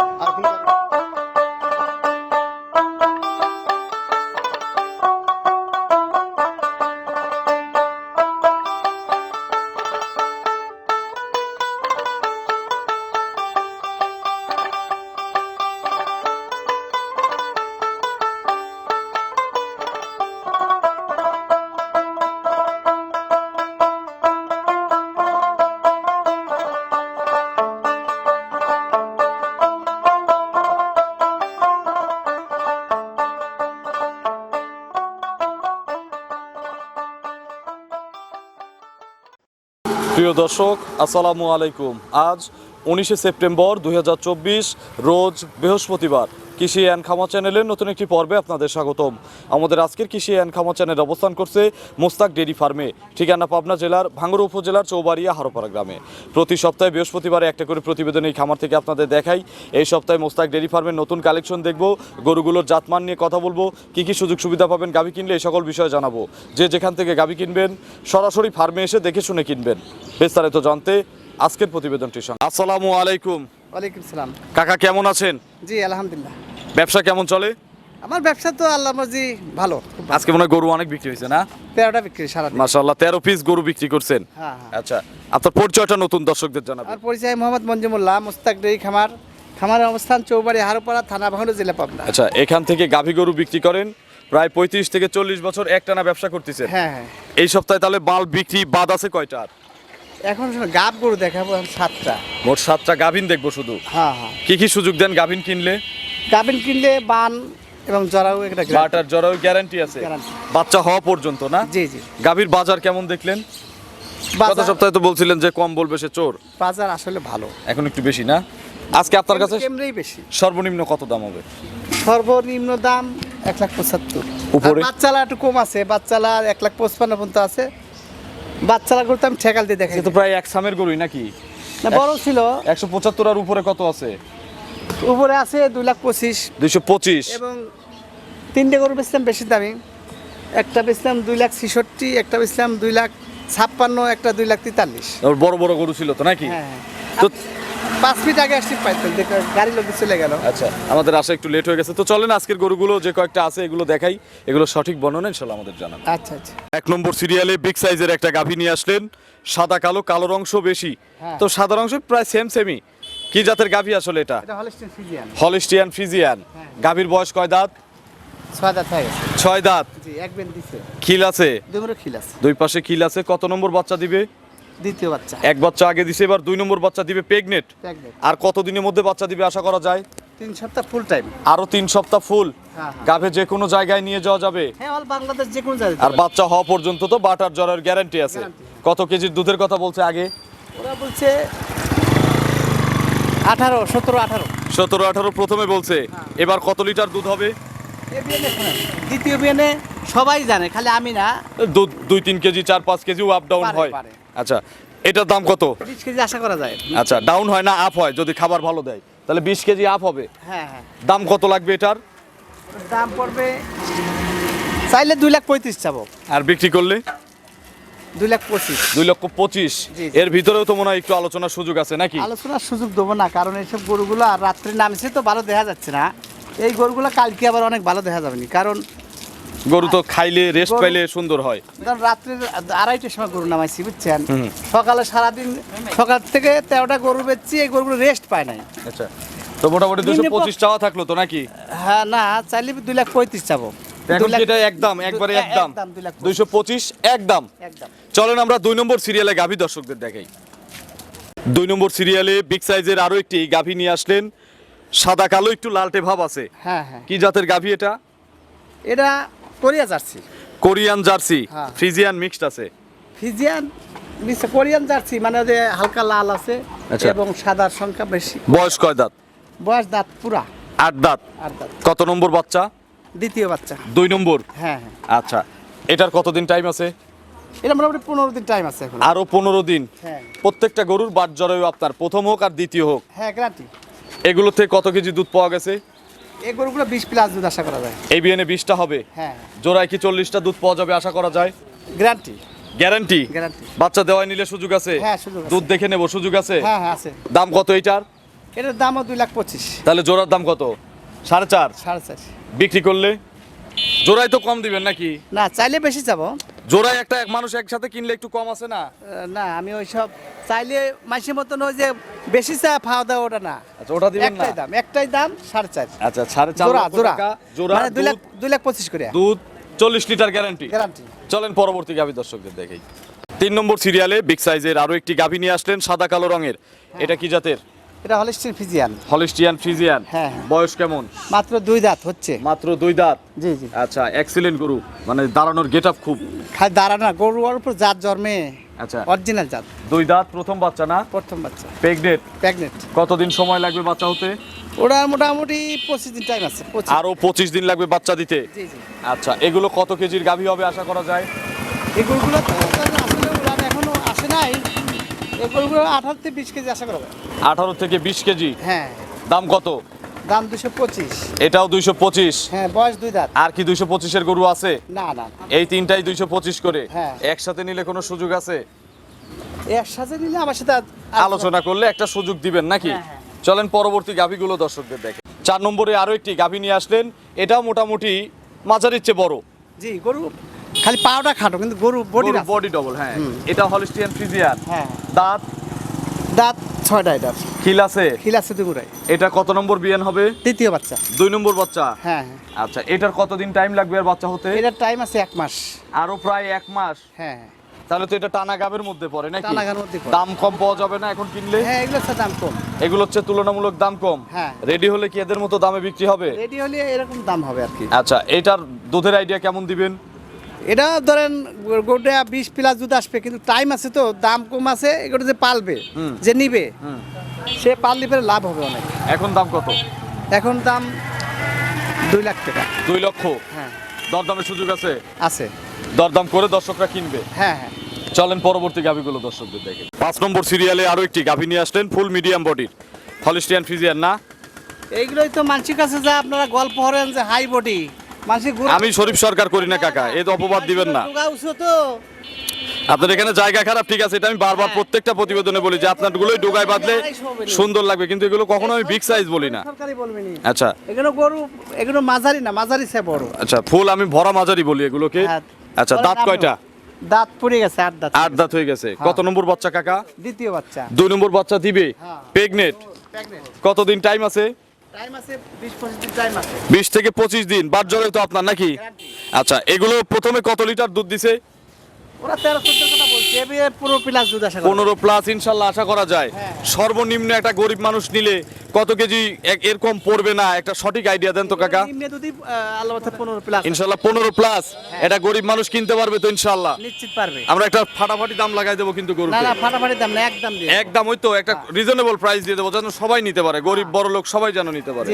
আর প্রিয় দর্শক আসসালামু আলাইকুম। আজ উনিশে সেপ্টেম্বর দু হাজার চব্বিশ রোজ বৃহস্পতিবার। কৃষি অ্যান্ড খামা চ্যানেলের নতুন একটি পর্বে আপনাদের স্বাগতম। আমাদের আজকের কৃষি অ্যান্ড খামা চ্যানেল অবস্থান করছে মোস্তাক ডেরি ফার্মে, ঠিকানা পাবনা জেলার ভাঙ্গুড়া উপজেলার চৌবাড়িয়া হারোপাড়া গ্রামে। প্রতি সপ্তাহে বৃহস্পতিবারে একটা করে প্রতিবেদন এই খামার থেকে আপনাদের দেখাই। এই সপ্তাহে মোস্তাক ডেরি ফার্মের নতুন কালেকশন দেখব, গরুগুলোর জাতমান নিয়ে কথা বলব, কি কি সুযোগ সুবিধা পাবেন গাভী কিনলে এই সকল বিষয়ে জানাব। যে যেখান থেকে গাভী কিনবেন, সরাসরি ফার্মে এসে দেখে শুনে কিনবেন। বিস্তারিত জানতে আজকের প্রতিবেদনটির সঙ্গে। আসসালামু আলাইকুম। ওয়ালাইকুম সালাম। কাকা কেমন আছেন? জি আলহামদুলিল্লাহ। ব্যবসা কেমন চলে? আমার ব্যবসা তো আল্লাহ মর্জি ভালো। আজকে মনে হয় গরু অনেক বিক্রি হয়েছে না? তেরোটা বিক্রি সারাদিন। মাশাল্লাহ তেরো পিস গরু বিক্রি করছেন। হ্যাঁ হ্যাঁ। আচ্ছা আপনার পরিচয়টা নতুন দর্শকদের জানাবেন। আমার পরিচয় মোহাম্মদ মঞ্জুমুল্লাহ মুস্তাক ডেরি খামার। খামারের অবস্থান চৌবাড়ি হারোপাড়া থানা ভাঙড় জেলা পাবনা। আচ্ছা এখান থেকে গাভী গরু বিক্রি করেন। প্রায় পঁয়ত্রিশ থেকে চল্লিশ বছর একটানা ব্যবসা করতেছেন। হ্যাঁ হ্যাঁ। এই সপ্তাহে তাহলে মাল বিক্রি বাদ আছে কয়টা আর? এখন গাব গরু দেখাবো সাতটা। মোট সাতটা গাভিন দেখব শুধু? হ্যাঁ হ্যাঁ। কি কি সুযোগ দেন গাভিন কিনলে? গাবিন কিনলে বান এবং জরাও একটা বাটার জরাও গ্যারান্টি আছে। বাচ্চা হওয়া পর্যন্ত না? জি জি। গাভীর বাজার কেমন দেখলেন? গত সপ্তাহে তো বলছিলেন যে কম বলবে সে চোর। বাজার আসলে ভালো। এখন একটু বেশি না? আজকে আপনার কাছে এমনিই বেশি। সর্বনিম্ন কত দাম হবে? সর্বনিম্ন দাম এক লাখ পঁচাত্তর। উপরে? বাচ্চালা একটু কম আছে বাচ্চালা এক লাখ পঁচপান্ন পর্যন্ত আছে। বাচ্চালা করতে আমি ঠেকাল দিয়ে দেখাই সে তো প্রায় এক সামের গরুই নাকি? না বড় ছিল। একশো পঁচাত্তর আর উপরে কত আছে? উপরে আছে দুই লাখ পঁচিশ। দুইশো পঁচিশ। এবং তিনটে গরু বেচলাম বেশি দামি। একটা বেচলাম দুই লাখ ছেষট্টি একটা বেচলাম দুই লাখ ছাপ্পান্ন একটা দুই লাখ তেতাল্লিশ। ওর বড় বড় গরু ছিল তো নাকি? হ্যাঁ। তো পাঁচ ফিট আগে আসতে পাইতেন গাড়ি লোক চলে গেল। আচ্ছা আমাদের আসা একটু লেট হয়ে গেছে। তো চলেন আজকের গরুগুলো যে কয়েকটা আছে এগুলো দেখাই। এগুলো সঠিক বর্ণনা ইনশাল্লাহ আমাদের জানান। আচ্ছা আচ্ছা। এক নম্বর সিরিয়ালে বিগ সাইজের একটা গাভী নিয়ে আসলেন। সাদা কালো কালোর অংশ বেশি। হ্যাঁ। তো সাদার অংশ প্রায় সেম সেমই কি জাতের গাভী আসলে এটা? ফিজিয়ান হলিস্টিয়ান ফ্রিজিয়ান হ্যাঁ। গাভীর বয়স কয় দাঁত? ছয় দাঁত হয়ে গেছে। ছয় দাঁত। খিল আছে। দুই পাশে খিল আছে। কত নম্বর বাচ্চা দিবে? দ্বিতীয় বাচ্চা। এক বাচ্চা আগে দিছে এবার দুই নম্বর বাচ্চা দিবে প্রেগনেট। আর কত দিনের মধ্যে বাচ্চা দিবে আশা করা যায়? তিন সপ্তাহ ফুল টাইম আরও তিন সপ্তাহ ফুল হ্যাঁ, হ্যাঁ। গাভে যে কোনো জায়গায় নিয়ে যাওয়া যাবে। হ্যাঁ বাংলাদেশ যে কোনো জায়গায় আর বাচ্চা হওয়া পর্যন্ত তো বাটার জ্বরের গ্যারান্টি আছে। কত কেজির দুধের কথা বলছে আগে? ওরা বলছে আঠারো সতেরো আঠারো। সতেরো আঠারো প্রথমে বলছে। এবার কত লিটার দুধ হবে? দ্বিতীয় বিয়ানে সবাই জানে খালি আমি না। দুধ দুই তিন কেজি চার পাঁচ কেজিও আপ ডাউন হয়। আচ্ছা এটার দাম কত? বিশ কেজি আশা করা যায়। আচ্ছা ডাউন হয় না আপ হয়? যদি খাবার ভালো দেয় তাহলে বিশ কেজি আপ হবে? হ্যাঁ হ্যাঁ। দাম কত লাগবে এটার? দাম পড়বে চাইলে দুই লাখ পঁয়ত্রিশ চাবো। আর বিক্রি করলে? দুই লাখ পঁচিশ। দুই লক্ষ পঁচিশ। এর ভিতরেও তো মনে হয় একটু আলোচনার সুযোগ আছে নাকি? আলোচনার সুযোগ দেবো না কারণ এইসব গরুগুলো আর রাত্রে নামছে তো ভালো দেখা যাচ্ছে না। এই গরুগুলো কালকে আবার অনেক ভালো দেখা যাবে কারণ গরু তো খাইলে রেস্ট পাইলে সুন্দর হয়। রাত্রে আড়াইটার সময় গরু নামাইছি বুঝছেন? সকালে সারাদিন সকাল থেকে তেরোটা গরু বেচছি এই গরুগুলো রেস্ট পায় নাই। আচ্ছা। তো মোটামুটি দুশো পঁচিশ চাওয়া থাকল তো নাকি? হ্যাঁ না চাইলে দুই লাখ পঁয়ত্রিশ চাবো। একদম একবারে একদম। দুইশো পঁচিশ একদম। একদম। চলেন আমরা দুই নম্বর সিরিয়ালে গাভী দর্শকদের দেখাই। দুই নম্বর সিরিয়ালে বিগ সাইজের আরও একটি গাভী নিয়ে আসলেন। সাদা কালো একটু লালটে ভাব আছে। হ্যাঁ হ্যাঁ। কি জাতের গাভী এটা? এটা কোরিয়া জার্সি। Korean Jersey? হ্যাঁ। ফ্রিজিয়ান মিক্সড আছে? ফিজিয়ান নিচে কোরিয়ান জার্সি মানে যে হালকা লাল আছে আচ্ছা। এবং সাদার সংখ্যা বেশি। বয়স কয় দাঁত? বয়স দাঁত পুরা। আট দাঁত। আর দাঁত। কত নম্বর বাচ্চা? দ্বিতীয় বাচ্চা। দুই নম্বর? হ্যাঁ হ্যাঁ। আচ্ছা। এটার কতদিন টাইম আছে? এটা মোটামুটি পনেরো দিন টাইম আছে এখন। আরও পনেরো দিন? হ্যাঁ। প্রত্যেকটা গরুর বাট জরায়ু আপনার। প্রথম হোক আর দ্বিতীয় হোক। হ্যাঁ গ্যারান্টি এগুলো থেকে কত কেজি দুধ পাওয়া গেছে? এই গরুগুলো বিশ প্লাস দুধ আশা করা যায়। এই বিয়ানে বিশটা হবে? হ্যাঁ। জোড়ায় কি চল্লিশটা দুধ পাওয়া যাবে আশা করা যায়? গ্যারান্টি গ্যারান্টি গ্যারান্টি বাচ্চা দেওয়ায় নিলে সুযোগ আছে? হ্যাঁ, সুযোগ। দুধ দেখে নেব সুযোগ আছে? হ্যাঁ হ্যাঁ আছে। দাম কত এইটার? এটার দামও দুই লাখ পঁচিশ। তাহলে জোড়ার দাম কত? সাড়ে চার? সাড়ে চার। বিক্রি করলে? জোড়ায় তো কম দিবেন নাকি? না চাইলে বেশি যাব জোড়ায় একটা এক মানুষ একসাথে কিনলে একটু কম আছে না? না আমি ওই সব চাইলে মাসের মতন ওই যে বেশি চা খাওয়া দাওয়া ওটা না। আচ্ছা ওটা দিবেন না? একটাই দাম একটাই দাম সাড়ে চার। আচ্ছা সাড়ে চার জোড়া জোড়া। জোড়া মানে দুই লাখ দুই লাখ পঁচিশ করে। দুধ চল্লিশ লিটার গ্যারান্টি গ্যারান্টি চলেন পরবর্তী গাভী দর্শকদের দেখেই। তিন নম্বর সিরিয়ালে বিগ সাইজের আরও একটি গাভী নিয়ে আসলেন সাদা কালো রঙের। এটা কি জাতের? এটা হলিস্টিন ফিজিয়ান। হলিস্টিয়ান ফ্রিজিয়ান হ্যাঁ, হ্যাঁ। বয়স কেমন? মাত্র দুই দাঁত হচ্ছে। মাত্র দুই দাঁত? জি জি। আচ্ছা এক্সিলেন্ট গরু। মানে দাঁড়ানোর গেট আপ খুব। খালি দাঁড়ানো না গরুর উপর জাত জন্মে আচ্ছা। অরিজিনাল জাত। দুই দাঁত প্রথম বাচ্চা না? প্রথম বাচ্চা। প্রেগনেন্ট প্রেগনেন্ট কতদিন সময় লাগবে বাচ্চা হতে? ওরা মোটামুটি পঁচিশ দিন টাইম আছে পঁচিশ। আরও পঁচিশ দিন লাগবে বাচ্চা দিতে? জি জি। আচ্ছা এগুলো কত কেজির গাভী হবে আশা করা যায়? এগুলো আসলে এখনও আসে নাই। আঠারো থেকে বিশ কেজি আশা করা আঠারো থেকে বিশ কেজি? হ্যাঁ। দাম কত? দাম দুশো পঁচিশ। এটাও দুইশো পঁচিশ? হ্যাঁ বয়স দুই দাঁত। আর কি দুইশো পঁচিশের গরু আছে? না না। এই তিনটাই দুইশো পঁচিশ করে। হ্যাঁ। একসাথে নিলে কোনো সুযোগ আছে? একসাথে নিলে আমার সাথে আলোচনা করলে একটা সুযোগ দিবেন নাকি? হ্যাঁ। চলেন পরবর্তী গাভীগুলো দর্শকদের দেখে। চার নম্বরে আরও একটি গাভী নিয়ে আসলেন। এটাও মোটামুটি মাঝারির চেয়ে বড়। জি গরু খালি পাউডার খাটো কিন্তু গরু বডি বডি ডবল হ্যাঁ। এটা হলিস্টিয়ান ফ্রিজিয়ান হ্যাঁ। দাঁত? দাঁত ছয়টা এটার খিল আছে? খিল আছে দুগুড়াই এটা কত নম্বর বিয়ান হবে? তৃতীয় বাচ্চা। দুই নম্বর বাচ্চা? হ্যাঁ হ্যাঁ। আচ্ছা এটার কতদিন টাইম লাগবে আর বাচ্চা হতে? এটার টাইম আছে এক মাস। আরও প্রায় এক মাস? হ্যাঁ হ্যাঁ। তাহলে তো এটা টানা গাবের মধ্যে পড়ে নাকি? টানা গাবের মধ্যে পড়ে। দাম কম পাওয়া যাবে না এখন কিনলে? হ্যাঁ এগুলো হচ্ছে দাম কম। এগুলো হচ্ছে তুলনামূলক দাম কম। হ্যাঁ। রেডি হলে কি এদের মতো দামে বিক্রি হবে? রেডি হলে এরকম দাম হবে আর কি। আচ্ছা এটার দুধের আইডিয়া কেমন দিবেন? এটা ধরেন গোটা বিশ প্লাস দুধ আসবে কিন্তু টাইম আছে তো দাম কম আছে এগুলো যে পালবে হুম। যে নিবে হুম। সে পাললে পরে লাভ হবে অনেক। এখন দাম কত? এখন দাম দুই লাখ টাকা। দুই লক্ষ? হ্যাঁ। দরদামের সুযোগ আছে? আছে। দরদাম করে দর্শকরা কিনবে? হ্যাঁ হ্যাঁ। চলেন পরবর্তী গাভিগুলো দর্শকদের দেখে। পাঁচ নম্বর সিরিয়ালে আরও একটি গাভি নিয়ে আসলেন ফুল মিডিয়াম বডির হলিস্টিয়ান ফ্রিজিয়ান না? এইগুলোই তো মানুষের কাছে যা আপনারা গল্প করেন যে হাই বডি আমি শরীফ সরকার করি না কাকা। এই তো অপবাদ দিবেন না। আপনার এখানে জায়গা খারাপ ঠিক আছে এটা আমি বারবার হ্যাঁ। প্রত্যেকটা প্রতিবেদনে বলি যে আপনার গুলোই ডোগায় বাঁধলে সুন্দর লাগবে কিন্তু এগুলো কখনো আমি বিগ সাইজ বলি না। সরকারি বলবেনি আচ্ছা। এগুলো গরু এগুলো মাঝারি না মাঝারি সে বড়। আচ্ছা ফুল আমি ভরা মাঝারি বলি এগুলোকে। হ্যাঁ। আচ্ছা দাঁত কয়টা? দাঁত পড়ে গেছে আট দাঁত। আট দাঁত হয়ে গেছে। কত নম্বর বাচ্চা কাকা? দ্বিতীয় বাচ্চা। দুই নম্বর বাচ্চা দিবে? হ্যাঁ। প্রেগনেট কতদিন টাইম আছে? বিশ থেকে পঁচিশ দিন বাদ জলে তো আপনার নাকি? আচ্ছা এগুলো প্রথমে কত লিটার দুধ দিছে? ওরা তেরো চোদ্দ কথা বলছে এবার প্লাস দুধ আসা পনেরো প্লাস ইনশাল্লাহ আশা করা যায়। হ্যাঁ। সর্বনিম্ন একটা গরিব মানুষ নিলে কত কেজি এরকম পড়বে না একটা সঠিক আইডিয়া দেন তো কাকা। নিম্নে দুধই আল্লাহ পনেরো প্লাস ইনশাল্লাহ পনেরো প্লাস হ্যাঁ। এটা গরিব মানুষ কিনতে পারবে তো ইনশাল্লাহ। নিশ্চিত পারবে। আমরা একটা ফাটাফাটি দাম লাগাই দেবো কিন্তু গরু না না ফাটাফাটি দাম না একদম একদম ওই তো একটা রিজনেবল প্রাইস দিয়ে দেবো যেন সবাই নিতে পারে গরিব বড় লোক সবাই যেন নিতে পারে।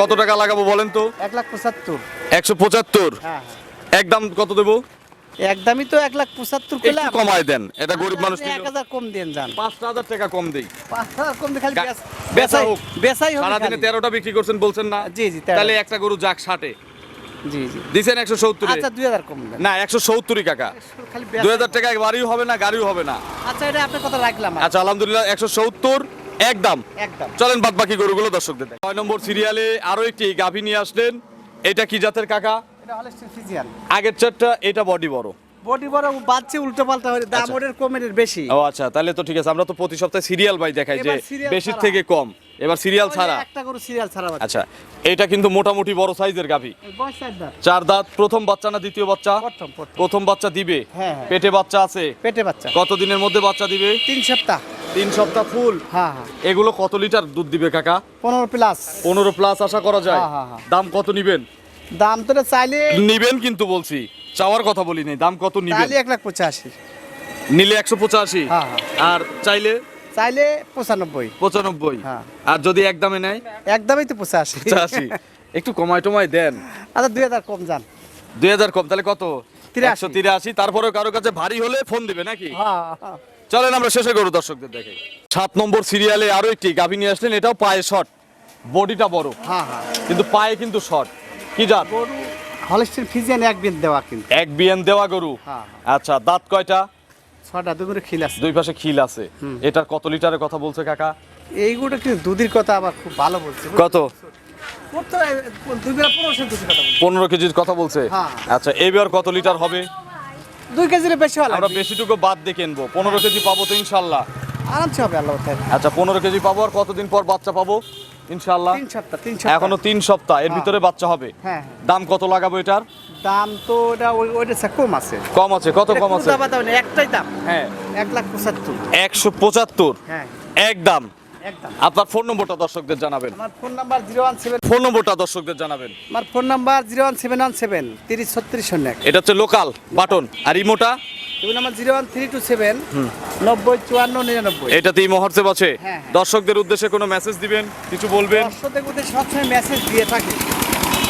কত টাকা লাগাবো বলেন তো? এক লাখ পঁচাত্তর। একশো পঁচাত্তর। হ্যাঁ একদম কত দেবো? একদমই তো এক লাখ পঁচাত্তর একটু কমায় দেন এটা গরিব মানুষ এক হাজার কম দেন যান। পাঁচটা হাজার টাকা কম দেই। পাঁচ হাজার কম দিয়ে খালি বেচা হোক। বেচাই হবে সারাদিনে তেরোটা বিক্রি করছেন বলছেন না। জি, জি, তাহলে একটা গরু যাক ষাটে। দিছেন একশো সত্তর। আচ্ছা দুই হাজার কম না একশো সত্তরই কাকা। দুই হাজার টাকা বাড়িও হবে না গাড়িও হবে না। আচ্ছা এটা আপনার কথা রাখলাম আচ্ছা আলহামদুলিল্লাহ একশো সত্তর একদম। একদম। চলেন বাদ বাকি গরুগুলো দর্শকদের ছয় নম্বর সিরিয়ালে আরও একটি গাভী নিয়ে আসলেন। এটা কি জাতের কাকা? এটা হলে ফিজিয়ান আগের চারটা এটা বডি বড়। বডি বড় বাচ্চা উল্টো পাল্টা হয়ে দাম আচ্ছা। ওদের কমের বেশি। ও আচ্ছা তাহলে তো ঠিক আছে আমরা তো প্রতি সপ্তাহে সিরিয়াল বাই দেখাই যে বেশির থেকে কম। এবার সিরিয়াল ছাড়া। একটা করে সিরিয়াল ছাড়া আচ্ছা এটা কিন্তু মোটামুটি বড় সাইজের গাভী। চার দাঁত। প্রথম বাচ্চা না দ্বিতীয় বাচ্চা? প্রথম বাচ্চা দিবে? হ্যাঁ, হ্যাঁ। পেটে বাচ্চা আছে? পেটে বাচ্চা। কত দিনের মধ্যে বাচ্চা দিবে? তিন সপ্তাহ। তিন সপ্তাহ ফুল হ্যাঁ এগুলো কত লিটার দুধ দিবে কাকা? পনেরো প্লাস পনেরো প্লাস আশা করা যায়। দাম কত নিবেন? দাম তো চাইলে নিবেন কিন্তু বলছি চাওয়ার কথা বলি নেই দাম কত নিবেন? চাইলে এক লাখ পঁচাশি। নিলে একশো পঁচাশি? হ্যাঁ, হ্যাঁ। আর চাইলে? চাইলে পঁচানব্বই। পঁচানব্বই? হ্যাঁ। আর যদি এক দামে নেয়? একদমই তো পঁচাশি। পঁচাশি। একটু কমায় টমায় দেন। আচ্ছা দুই হাজার কম যান। দুই হাজার কম তাহলে কত? তিরাশি। তিরাশি তারপরে কারও কাছে ভারী হলে ফোন দিবে নাকি। চলেন আমরা শেষে করু দর্শকদের দেখে সাত নম্বর সিরিয়ালে আরও একটি গাভী নিয়ে আসলেন এটাও পায়ে শর্ট বডিটা বড়। হ্যাঁ হ্যাঁ। কিন্তু পায়ে কিন্তু শর্ট কি জাত? গরু হলিস্টিন ফিজিয়ান এক বিন দেওয়া কিন্তু। এক বিএন দেওয়া গরু? হ্যাঁ। আচ্ছা দাঁত কয়টা? ছটা দুগুলো খিল আছে। দুই পাশে খিল আছে। এটার কত লিটারের কথা বলছে কাকা? এইগুলো কিন্তু দুধের কথা আবার খুব ভালো বলছে। কত? দুই পনেরো কেজির কথা বলছে। হ্যাঁ। আচ্ছা এইবার কত লিটার হবে? দুই কেজির বেশি হলো আমরা বেশিটুকু বাদ দিয়ে কিনবো পনেরো কেজি পাবো তো ইনশাল্লাহ। আরামসে হবে আল্লাহ আচ্ছা পনেরো কেজি পাবো আর কতদিন পর বাচ্চা পাবো? ইনশাল্লাহ তিন সপ্তাহ তিন সপ্তাহ। এখনও তিন সপ্তাহ এর হ্যাঁ। ভিতরে বাচ্চা হবে? হ্যাঁ হ্যাঁ। দাম কত লাগাবো এটার? দাম তো ওটা ওই- ওইটা কম আছে। কম আছে কত কম আছে? এটা একটাই দাম। হ্যাঁ। এক লাখ পঁচাত্তর। একশো পঁচাত্তর? হ্যাঁ। এক দাম। আপনার ফোন নম্বরটা দর্শকদের জানাবেন। আমার phone number zero one seven phone নম্বরটা দর্শকদের জানাবেন। আমার phone number zero one seven one seven তিরিশ ছত্রিশ শূন্য এক। এটা হচ্ছে লোকাল বাটন। আর ইমোটা? এবং আমার zero one three two seven নব্বই চুয়ান্ন নিরানব্বই। এটাতেই মহর্সেব আছে? হ্যাঁ, হ্যাঁ। দর্শকদের উদ্দেশ্যে কোনো মেসেজ দিবেন? কিছু বলবেন? দর্শকদের মধ্যে সবসময় মেসেজ দিয়ে থাকে।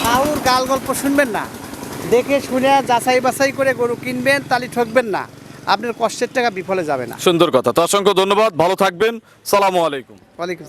কাউর গাল গল্প শুনবেন না। দেখে শুনে যাচাই বাছাই করে গরু কিনবেন তালি ঠকবেন না। আপনার কষ্টের টাকা বিফলে যাবে না। সুন্দর কথা। তো অসংখ্য ধন্যবাদ। ভালো থাকবেন। সালামু আলাইকুম। ওয়ালাইকুম।